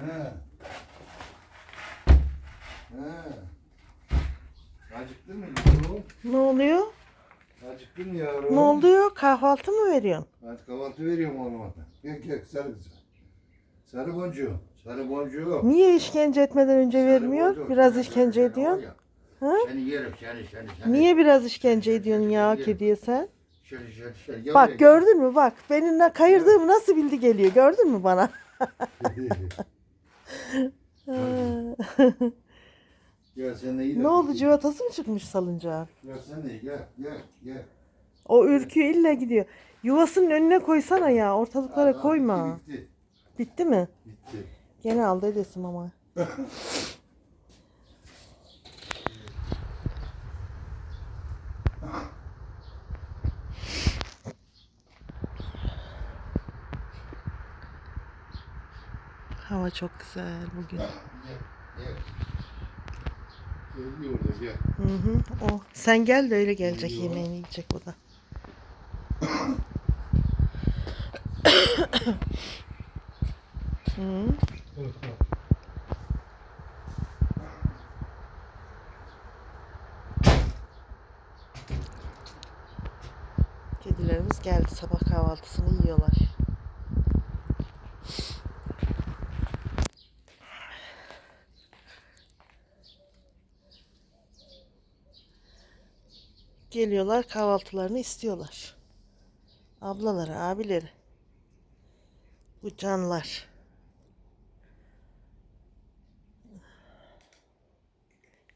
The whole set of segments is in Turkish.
He. He. Acıktın mı yavrum? Ne oluyor? Acıktın mı yavrum? Ne oluyor? Kahvaltı mı veriyorsun? Hadi kahvaltı veriyorum oğluma. Gel gel sarı kızım. Sarı boncuğu. Sarı boncuğu. Niye işkence etmeden önce Sarı vermiyor? boncuğu. Biraz Seni- işkence seni- ediyorsun. Ha? Seni yerim seni seni seni. Niye biraz işkence ediyorsun ya kediye sen? Şöyle şöyle şöyle. Gel buraya, Bak gel. gördün mü bak benim ne kayırdığımı nasıl bildi geliyor gördün mü bana? gel sen de iyi de. ne oldu civatası mı çıkmış salıncağın? Gel sen de gel gel gel. O ürküyor illa gidiyor. Yuvasının önüne koysana ya ortalıklara Aa, koyma. Bitti bitti. Bitti mi? bitti. Gene aldı edesim ama. Hava çok güzel bugün. Gel gel. Gel orada gel. Hı hı, o. Sen gel de öyle gelecek yemeğini yiyecek o da. hı. Kedilerimiz geldi sabah kahvaltısını yiyorlar. Geliyorlar kahvaltılarını istiyorlar. Ablaları, abileri. Bu canlar.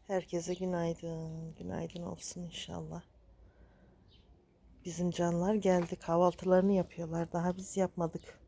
Herkese günaydın. Günaydın olsun inşallah. Bizim canlar geldi. Kahvaltılarını yapıyorlar. Daha biz yapmadık.